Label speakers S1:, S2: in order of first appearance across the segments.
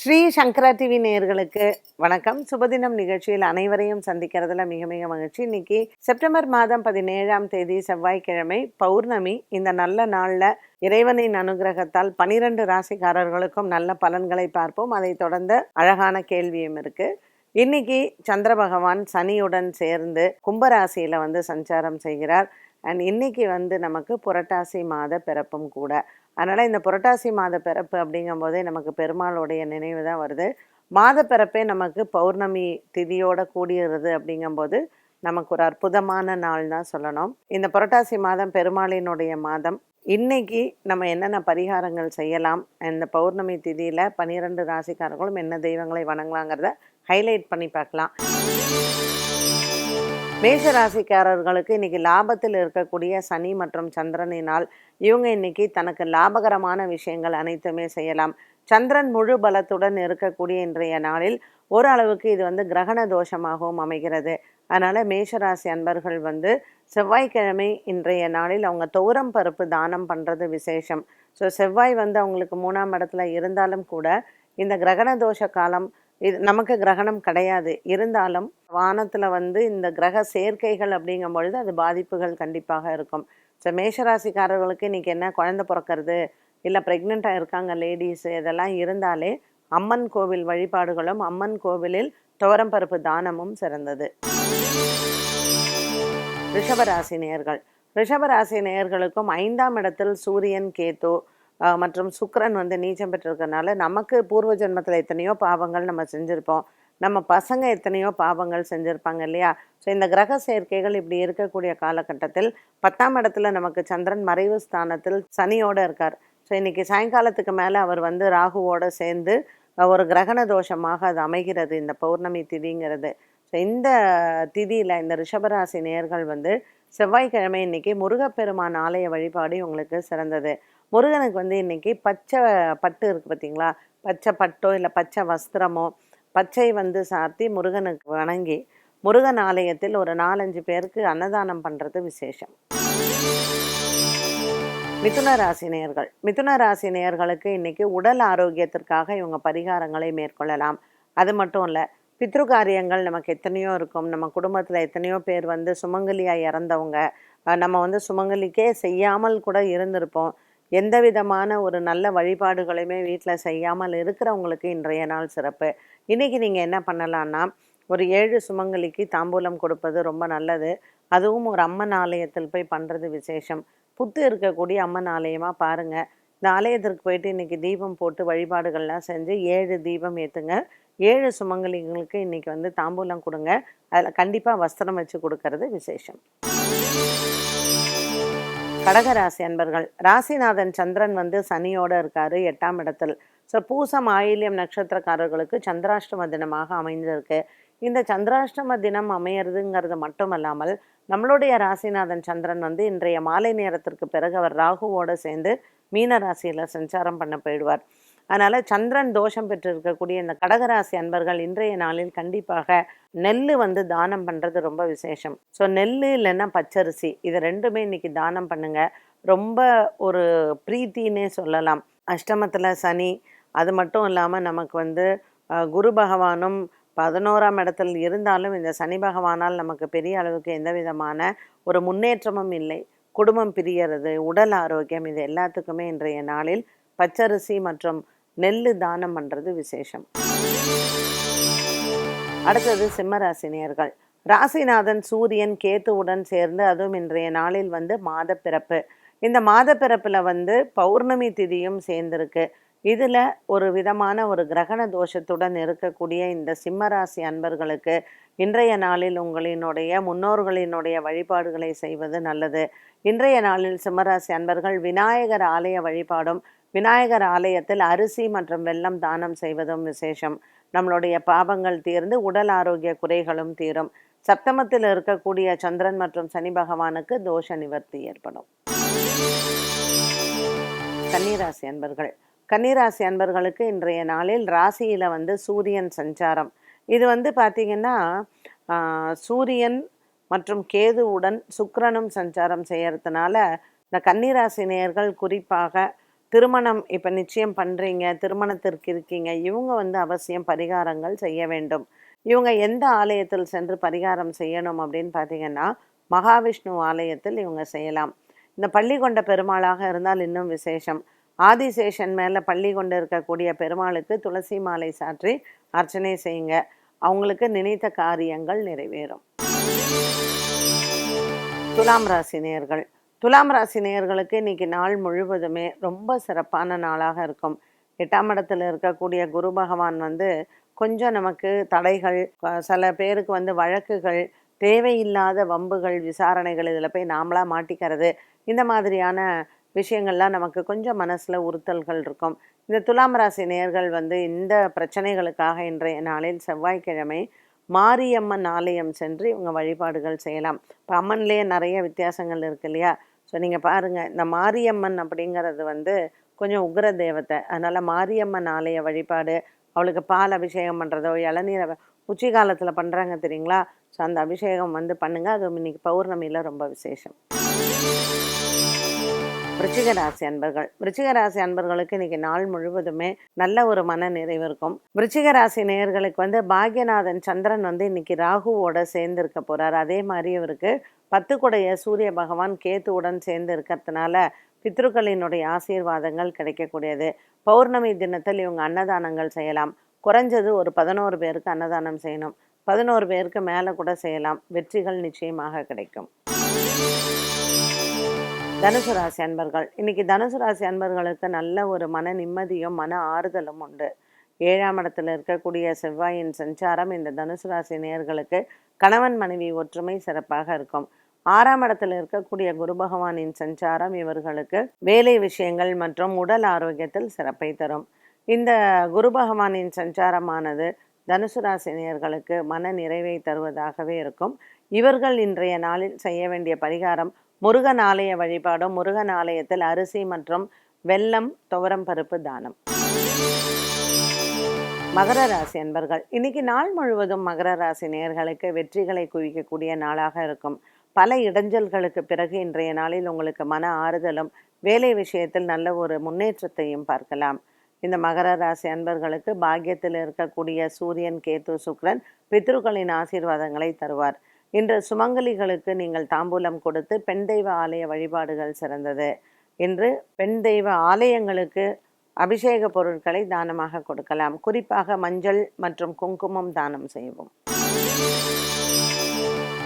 S1: ஸ்ரீ சங்கரா TV நேயர்களுக்கு வணக்கம். சுபதினம் நிகழ்ச்சியில் அனைவரையும் சந்திக்கிறதுல மிக மிக மகிழ்ச்சி. இன்னைக்கு செப்டம்பர் மாதம் பதினேழாம் தேதி செவ்வாய்க்கிழமை பௌர்ணமி. இந்த நல்ல நாளில் இறைவனின் அனுகிரகத்தால் பனிரெண்டு ராசிக்காரர்களுக்கும் நல்ல பலன்களை பார்ப்போம். அதை தொடர்ந்து அழகான கேள்வியும் இருக்கு. இன்னைக்கு சந்திர பகவான் சனியுடன் சேர்ந்து கும்பராசியில வந்து சஞ்சாரம் செய்கிறார். அண்ட் இன்றைக்கி வந்து நமக்கு புரட்டாசி மாத பிறப்பும் கூட. அதனால் இந்த புரட்டாசி மாத பிறப்பு அப்படிங்கும்போதே நமக்கு பெருமாளுடைய நினைவு தான் வருது. மாத பிறப்பே நமக்கு பௌர்ணமி திதியோட கூடியிருது அப்படிங்கும்போது நமக்கு ஒரு அற்புதமான நாள் தான் சொல்லணும். இந்த புரட்டாசி மாதம் பெருமாளினுடைய மாதம். இன்னைக்கு நம்ம என்னென்ன பரிகாரங்கள் செய்யலாம்? இந்த பௌர்ணமி திதியில் பன்னிரெண்டு ராசிக்காரர்களும் என்ன தெய்வங்களை வணங்கலாங்கிறத ஹைலைட் பண்ணி பார்க்கலாம். மேஷ ராசிக்காரர்களுக்கு இன்னைக்கு லாபத்தில் இருக்கக்கூடிய சனி மற்றும் சந்திரனினால் இவங்க இன்னைக்கு தனக்கு லாபகரமான விஷயங்கள் அனைத்துமே செய்யலாம். சந்திரன் முழு பலத்துடன் இருக்கக்கூடிய இன்றைய நாளில் ஓரளவுக்கு இது வந்து கிரகண தோஷமாகவும் அமைகிறது. அதனால் மேஷராசி அன்பர்கள் வந்து செவ்வாய்க்கிழமை இன்றைய நாளில் அவங்க தோரம் பருப்பு தானம் பண்ணுறது விசேஷம். ஸோ செவ்வாய் வந்து அவங்களுக்கு மூணாம் இடத்துல இருந்தாலும் கூட இந்த கிரகண தோஷ காலம் இது நமக்கு கிரகணம் கிடையாது. இருந்தாலும் வானத்தில் வந்து இந்த கிரக சேர்க்கைகள் அப்படிங்கும் பொழுது அது பாதிப்புகள் கண்டிப்பாக இருக்கும். ஸோ மேஷராசிக்காரர்களுக்கு இன்றைக்கி என்ன குழந்தை பிறக்கிறது இல்லை ப்ரெக்னெண்ட்டாக இருக்காங்க லேடிஸ் இதெல்லாம் இருந்தாலே அம்மன் கோவில் வழிபாடுகளும் அம்மன் கோவிலில் துவரம்பருப்பு தானமும் சிறந்தது. ரிஷபராசி நேர்கள் ரிஷபராசி நேயர்களுக்கும் ஐந்தாம் இடத்தில் சூரியன் கேத்து மற்றும் சுக்கரன் வந்து நீச்சம் பெற்றிருக்கனால நமக்கு பூர்வ ஜென்மத்தில் எத்தனையோ பாவங்கள் நம்ம செஞ்சுருப்போம். நம்ம பசங்க எத்தனையோ பாவங்கள் செஞ்சுருப்பாங்க இல்லையா? ஸோ இந்த கிரக சேர்க்கைகள் இப்படி இருக்கக்கூடிய காலகட்டத்தில் பத்தாம் இடத்துல நமக்கு சந்திரன் மறைவு ஸ்தானத்தில் சனியோடு இருக்கார். ஸோ இன்றைக்கி சாயங்காலத்துக்கு மேலே அவர் வந்து ராகுவோடு சேர்ந்து ஒரு கிரகண தோஷமாக அது அமைகிறது. இந்த பௌர்ணமி திதிங்கிறது. ஸோ இந்த திதியில் இந்த ரிஷபராசி நேர்கள் வந்து செவ்வாய்க்கிழமை இன்னைக்கு முருகப்பெருமான் ஆலய வழிபாடு உங்களுக்கு சிறந்தது. முருகனுக்கு வந்து இன்னைக்கு பச்சை பட்டு இருக்குது பார்த்தீங்களா பச்சை பட்டோ இல்லை பச்சை வஸ்திரமோ பச்சை வந்து சாத்தி முருகனுக்கு வணங்கி முருகன் ஆலயத்தில் ஒரு நாலஞ்சு பேருக்கு அன்னதானம் பண்ணுறது விசேஷம். மிதுன ராசி நேயர்கள். மிதுன ராசி நேயர்களுக்கு இன்றைக்கி உடல் ஆரோக்கியத்திற்காக இவங்க பரிகாரங்களை மேற்கொள்ளலாம். அது மட்டும் இல்லை பித்ரு காரியங்கள் நமக்கு எத்தனையோ இருக்கும். நம்ம குடும்பத்தில் எத்தனையோ பேர் வந்து சுமங்கலியாக இறந்தவங்க நம்ம வந்து சுமங்கலிக்கே செய்யாமல் கூட இருந்திருப்போம். எந்த விதமான ஒரு நல்ல வழிபாடுகளையுமே வீட்டில் செய்யாமல் இருக்கிறவங்களுக்கு இன்றைய நாள் சிறப்பு. இன்றைக்கி நீங்கள் என்ன பண்ணலான்னா ஒரு ஏழு சுமங்கலிக்கு தாம்பூலம் கொடுப்பது ரொம்ப நல்லது. அதுவும் ஒரு அம்மன் ஆலயத்தில் போய் பண்ணுறது விசேஷம். புத்து இருக்கக்கூடிய அம்மன் ஆலயமாக பாருங்கள் இந்த ஆலயத்திற்கு போயிட்டு இன்றைக்கி தீபம் போட்டு வழிபாடுகள்லாம் செஞ்சு ஏழு தீபம் ஏற்றுங்க ஏழு சுமங்கலிங்களுக்கு இன்றைக்கி வந்து தாம்பூலம் கொடுங்க. அதில் கண்டிப்பாக வஸ்திரம் வச்சு கொடுக்கறது விசேஷம். கடகராசி அன்பர்கள். ராசிநாதன் சந்திரன் வந்து சனியோட இருக்காரு எட்டாம் இடத்தில். ஸோ பூசம் ஆயில்யம் நட்சத்திரக்காரர்களுக்கு சந்திராஷ்டம தினமாக அமைந்திருக்கு. இந்த சந்திராஷ்டம தினம் அமையிறதுங்கிறது மட்டுமல்லாமல் நம்மளுடைய ராசிநாதன் சந்திரன் வந்து இன்றைய மாலை நேரத்திற்கு பிறகு அவர் ராகுவோடு சேர்ந்து மீன ராசியில் சஞ்சாரம் பண்ண போயிடுவார். அதனால் சந்திரன் தோஷம் பெற்றிருக்கக்கூடிய இந்த கடகராசி அன்பர்கள் இன்றைய நாளில் கண்டிப்பாக நெல் வந்து தானம் பண்ணுறது ரொம்ப விசேஷம். ஸோ நெல் இல்லைன்னா பச்சரிசி இது ரெண்டுமே இன்னைக்கு தானம் பண்ணுங்க. ரொம்ப ஒரு பிரீத்தின்னே சொல்லலாம். அஷ்டமத்தில் சனி அது மட்டும் இல்லாமல் நமக்கு வந்து குரு பகவானும் பதினோராம் இடத்தில் இருந்தாலும் இந்த சனி பகவானால் நமக்கு பெரிய அளவுக்கு எந்த விதமான ஒரு முன்னேற்றமும் இல்லை. குடும்பம் பிரியறது உடல் ஆரோக்கியம் இது எல்லாத்துக்குமே இன்றைய நாளில் பச்சரிசி மற்றும் நெல் தானம் பண்ணுறது விசேஷம். அடுத்தது சிம்மராசினியர்கள். ராசிநாதன் சூரியன் கேத்துவுடன் சேர்ந்து அதுவும் இன்றைய நாளில் வந்து மாத பிறப்பு இந்த மாத பிறப்பில் வந்து பௌர்ணமி திதியும் சேர்ந்திருக்கு. இதில் ஒரு விதமான ஒரு கிரகண தோஷத்துடன் இருக்கக்கூடிய இந்த சிம்மராசி அன்பர்களுக்கு இன்றைய நாளில் உங்களினுடைய முன்னோர்களினுடைய வழிபாடுகளை செய்வது நல்லது. இன்றைய நாளில் சிம்மராசி அன்பர்கள் விநாயகர் ஆலய வழிபாடும் விநாயகர் ஆலயத்தில் அரிசி மற்றும் வெல்லம் தானம் செய்வதும் விசேஷம். நம்மளுடைய பாவங்கள் தீர்ந்து உடல் ஆரோக்கிய குறைகளும் தீரும். சப்தமத்தில் இருக்கக்கூடிய சந்திரன் மற்றும் சனி பகவானுக்கு தோஷ நிவர்த்தி ஏற்படும். கன்னிராசி அன்பர்கள். கன்னிராசி அன்பர்களுக்கு இன்றைய நாளில் ராசியில் வந்து சூரியன் சஞ்சாரம். இது வந்து பார்த்திங்கன்னா சூரியன் மற்றும் கேதுவுடன் சுக்கரனும் சஞ்சாரம் செய்யறதுனால இந்த கன்னிராசி நேர்கள் குறிப்பாக திருமணம் இப்போ நிச்சயம் பண்ணுறீங்க திருமணத்திற்கு இருக்கீங்க இவங்க வந்து அவசியம் பரிகாரங்கள் செய்ய வேண்டும். இவங்க எந்த ஆலயத்தில் சென்று பரிகாரம் செய்யணும் அப்படின்னு பார்த்தீங்கன்னா மகாவிஷ்ணு ஆலயத்தில் இவங்க செய்யலாம். இந்த பள்ளி கொண்ட பெருமாளாக இருந்தால் இன்னும் விசேஷம். ஆதிசேஷன் மேலே பள்ளி கொண்டு இருக்கக்கூடிய பெருமாளுக்கு துளசி மாலை சாற்றி அர்ச்சனை செய்யுங்க. அவங்களுக்கு நினைத்த காரியங்கள் நிறைவேறும். துலாம் ராசி நேர்கள் துலாம் ராசி நேயர்களுக்கு இன்னைக்கு நாள் முழுவதுமே ரொம்ப சிறப்பான நாளாக இருக்கும். எட்டாம் இடத்துல இருக்கக்கூடிய குரு பகவான் வந்து கொஞ்சம் நமக்கு தடைகள் சில பேருக்கு வந்து வழக்குகள் தேவையில்லாத வம்புகள் விசாரணைகள் இதில் போய் நாமளாக மாட்டிக்கிறது இந்த மாதிரியான விஷயங்கள்லாம் நமக்கு கொஞ்சம் மனசில் உறுத்தல்கள் இருக்கும். இந்த துலாம் ராசி நேயர்கள் வந்து இந்த பிரச்சனைகளுக்காக இன்றைய நாளில் செவ்வாய்க்கிழமை மாரியம்மன் ஆலயம் சென்று இவங்க வழிபாடுகள் செய்யலாம். இப்போ அம்மன்லேயே நிறைய வித்தியாசங்கள் இருக்கு இல்லையா? ஸோ நீங்கள் பாருங்கள் இந்த மாரியம்மன் அப்படிங்கிறது வந்து கொஞ்சம் உக்ர தேவத்தை. அதனால் மாரியம்மன் ஆலய வழிபாடு அவளுக்கு பால் அபிஷேகம் பண்ணுறதோ இளநீரை உச்சி காலத்தில் பண்ணுறாங்க தெரியுங்களா? ஸோ அந்த அபிஷேகம் வந்து பண்ணுங்கள் அது இன்னைக்கு பௌர்ணமியில் ரொம்ப விசேஷம். விருச்சிக ராசி அன்பர்கள். விருச்சிக ராசி அன்பர்களுக்கு இன்னைக்கு நாள் முழுவதுமே நல்ல ஒரு மன நிறைவு இருக்கும். விருச்சிக ராசி நேயர்களுக்கு வந்து பாக்யநாதன் சந்திரன் வந்து இன்னைக்கு ராகுவோட சேர்ந்து இருக்க போறார். அதே மாதிரி இவருக்கு பத்து குடைய சூரிய பகவான் கேத்துவுடன் சேர்ந்து இருக்கிறதுனால பித்ருக்களினுடைய ஆசீர்வாதங்கள் கிடைக்கக்கூடியது. பௌர்ணமி தினத்தில் இவங்க அன்னதானங்கள் செய்யலாம். குறைஞ்சது ஒரு பதினோரு பேருக்கு அன்னதானம் செய்யணும். பதினோரு பேருக்கு மேலே கூட செய்யலாம். வெற்றிகள் நிச்சயமாக கிடைக்கும். தனுசு ராசி அன்பர்கள் இன்னைக்கு தனுசு ராசி அன்பர்களுக்கு நல்ல ஒரு மன நிம்மதியும் மன ஆறுதலும் உண்டு. ஏழாம் இடத்துல இருக்கக்கூடிய செவ்வாயின் சஞ்சாரம் இந்த தனுசு ராசி நேர்களுக்கு கணவன் மனைவி ஒற்றுமை சிறப்பாக இருக்கும். ஆறாம் இடத்துல இருக்கக்கூடிய குரு பகவானின் சஞ்சாரம் இவர்களுக்கு வேலை விஷயங்கள் மற்றும் உடல் ஆரோக்கியத்தில் சிறப்பை தரும். இந்த குரு பகவானின் சஞ்சாரமானது தனுசு ராசினியர்களுக்கு மன நிறைவை தருவதாகவே இருக்கும். இவர்கள் இன்றைய நாளில் செய்ய வேண்டிய பரிகாரம் முருகன் ஆலய வழிபாடும் முருகன் ஆலயத்தில் அரிசி மற்றும் வெல்லம் துவரம் பருப்பு தானம். மகர ராசி அன்பர்கள் இன்னைக்கு நாள் முழுவதும் மகர ராசி நேர்களுக்கு வெற்றிகளை குவிக்கக்கூடிய நாளாக இருக்கும். பல இடைஞ்சல்களுக்கு பிறகு இன்றைய நாளில் உங்களுக்கு மன ஆறுதலும் வேலை விஷயத்தில் நல்ல ஒரு முன்னேற்றத்தையும் பார்க்கலாம். இந்த மகர ராசி அன்பர்களுக்கு பாக்கியத்தில் இருக்கக்கூடிய சூரியன் கேத்து சுக்ரன் பித்ருக்களின் ஆசீர்வாதங்களை தருவார். இன்று சுமங்கலிகளுக்கு நீங்கள் தாம்பூலம் கொடுத்து பெண் தெய்வ ஆலய வழிபாடுகள் சிறந்தது. இன்று பெண் தெய்வ ஆலயங்களுக்கு அபிஷேக பொருட்களை தானமாக கொடுக்கலாம். குறிப்பாக மஞ்சள் மற்றும் குங்குமம் தானம் செய்வோம்.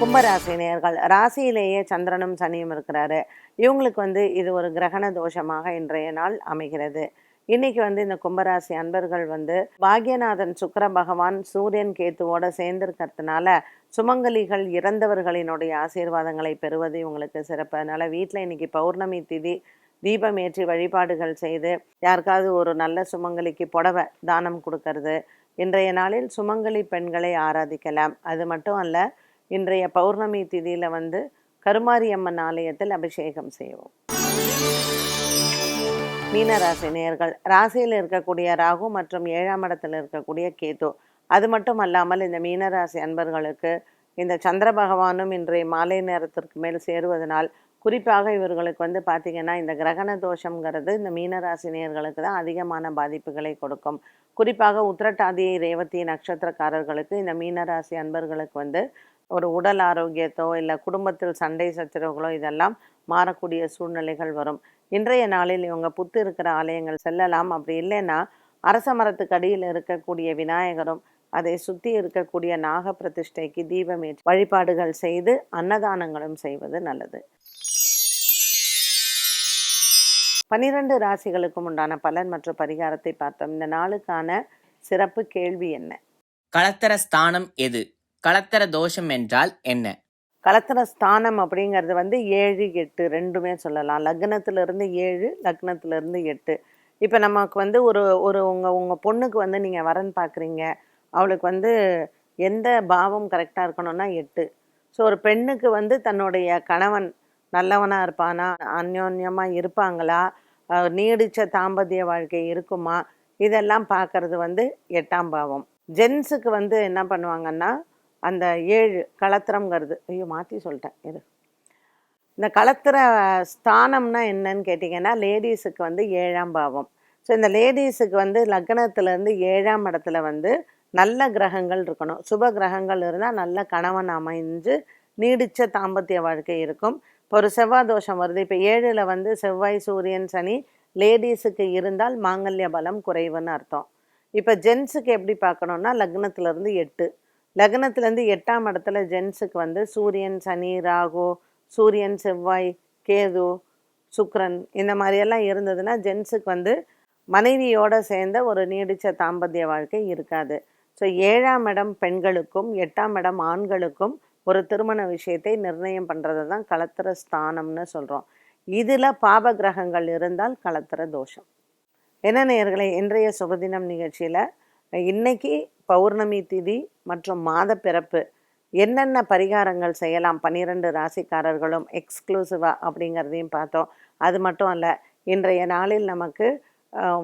S1: கும்பராசி நேர்கள் ராசியிலேயே சந்திரனும் சனியும் இருக்கிறாரு. இவங்களுக்கு வந்து இது ஒரு கிரகண தோஷமாக இன்றைய நாள் அமைகிறது. இன்னைக்கு வந்து இந்த கும்பராசி அன்பர்கள் வந்து பாக்யநாதன் சுக்கர பகவான் சூரியன் கேத்துவோட சேர்ந்திருக்கிறதுனால சுமங்கலிகள் இறந்தவர்களினுடைய ஆசீர்வாதங்களை பெறுவது இவங்களுக்கு சிறப்பு. அதனால வீட்டில் இன்னைக்கு பௌர்ணமி திதி தீபம் ஏற்றி வழிபாடுகள் செய்து யாருக்காவது ஒரு நல்ல சுமங்கலிக்கு புடவை தானம் கொடுக்கறது. இன்றைய நாளில் சுமங்கலி பெண்களை ஆராதிக்கலாம். அது மட்டும் அல்ல இன்றைய பௌர்ணமி திதியில வந்து கருமாரியம்மன் ஆலயத்தில் அபிஷேகம் செய்வோம். மீனராசி நேர்கள் ராசியில் இருக்கக்கூடிய ராகு மற்றும் ஏழாம் இடத்தில் இருக்கக்கூடிய கேது. அது மட்டும் அல்லாமல் இந்த மீனராசி அன்பர்களுக்கு இந்த சந்திர பகவானும் இன்றைய மாலை நேரத்திற்கு மேல் சேருவதனால் குறிப்பாக இவர்களுக்கு வந்து பார்த்திங்கன்னா இந்த கிரகண தோஷங்கிறது இந்த மீனராசி நேர்களுக்கு தான் அதிகமான பாதிப்புகளை கொடுக்கும். குறிப்பாக உத்திரட்டாதி ரேவதி நட்சத்திரக்காரர்களுக்கு இந்த மீனராசி அன்பர்களுக்கு வந்து ஒரு உடல் ஆரோக்கியத்தோ இல்லை குடும்பத்தில் சண்டை சச்சரவுகளோ இதெல்லாம் மாறக்கூடிய சூழ்நிலைகள் வரும். இன்றைய நாளில் இவங்க புத்து இருக்கிற ஆலயங்கள் செல்லலாம். அப்படி இல்லைன்னா அரச மரத்துக்கு அடியில் இருக்கக்கூடிய விநாயகரும் அதை சுற்றி இருக்கக்கூடிய நாக பிரதிஷ்டைக்கு தீபம் வழிபாடுகள் செய்து அன்னதானங்களும் செய்வது நல்லது. பனிரெண்டு ராசிகளுக்கும் உண்டான பலன் மற்றும் பரிகாரத்தை பார்த்தோம். இந்த நாளுக்கான சிறப்பு கேள்வி என்ன?
S2: கலத்தர ஸ்தானம் எது? கலத்தர தோஷம் என்றால் என்ன?
S1: கலத்தர ஸ்தானம் அப்படிங்கிறது வந்து ஏழு எட்டு ரெண்டுமே சொல்லலாம். லக்னத்திலிருந்து ஏழு லக்னத்திலிருந்து எட்டு. இப்போ நமக்கு வந்து ஒரு ஒரு உங்கள் உங்கள் பொண்ணுக்கு வந்து நீங்கள் வரன் பார்க்குறீங்க அவளுக்கு வந்து எந்த பாவம் கரெக்டாக இருக்கணும்னா எட்டு. ஸோ ஒரு பெண்ணுக்கு வந்து தன்னுடைய கணவன் நல்லவனாக இருப்பானா? அந்யோன்யமாக இருப்பாங்களா? நீடித்த நீடிச்ச தாம்பத்திய வாழ்க்கை இருக்குமா? இதெல்லாம் பார்க்கறது வந்து எட்டாம் பாவம். ஜென்ஸுக்கு வந்து என்ன பண்ணுவாங்கன்னா அந்த ஏழு களத்திரம்ங்கிறது ஐயோ மாற்றி சொல்லிட்டேன். இது இந்த களத்திர ஸ்தானம்னா என்னன்னு கேட்டிங்கன்னா லேடிஸுக்கு வந்து ஏழாம் பாவம். ஸோ இந்த லேடிஸுக்கு வந்து லக்னத்துலேருந்து ஏழாம் இடத்துல வந்து நல்ல கிரகங்கள் இருக்கணும். சுப கிரகங்கள் இருந்தால் நல்ல கணவன் அமைஞ்சு நீடித்த தாம்பத்திய வாழ்க்கை இருக்கும். இப்போ ஒரு செவ்வாய் தோஷம் வருது. இப்போ ஏழில் வந்து செவ்வாய் சூரியன் சனி லேடிஸுக்கு இருந்தால் மாங்கல்ய பலம் குறைவுன்னு அர்த்தம். இப்போ ஜென்ஸுக்கு எப்படி பார்க்கணுன்னா லக்னத்துலேருந்து எட்டு. லக்னத்துலேருந்து எட்டாம் இடத்துல ஜென்ஸுக்கு வந்து சூரியன் சனி ராகு சூரியன் செவ்வாய் கேது சுக்ரன் இந்த மாதிரியெல்லாம் இருந்ததுன்னா ஜென்ஸுக்கு வந்து மனைவியோடு சேர்ந்த ஒரு நீடித்த தாம்பத்திய வாழ்க்கை இருக்காது. ஸோ ஏழாம் இடம் பெண்களுக்கும் எட்டாம் இடம் ஆண்களுக்கும் ஒரு திருமண விஷயத்தை நிர்ணயம் பண்ணுறது தான் கலத்திர ஸ்தானம்னு சொல்கிறோம் இதில் பாப கிரகங்கள் இருந்தால் கலத்திர தோஷம். என்ன நேர்களை இன்றைய சுபதினம் நிகழ்ச்சியில் இன்னைக்கு பௌர்ணமி திதி மற்றும் மாத பிறப்பு என்னென்ன பரிகாரங்கள் செய்யலாம்? பன்னிரெண்டு ராசிக்காரர்களும் எக்ஸ்க்ளூசிவாக அப்படிங்கிறதையும் பார்த்தோம். அது மட்டும் அல்ல இன்றைய நாளில் நமக்கு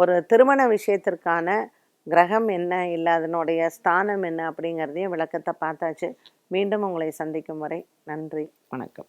S1: ஒரு திருமண விஷயத்திற்கான கிரகம் என்ன இல்லை அதனுடைய ஸ்தானம் என்ன அப்படிங்கிறதையும் விளக்கத்தை பார்த்தாச்சு. மீண்டும் உங்களை சந்திக்கும் வரை நன்றி வணக்கம்.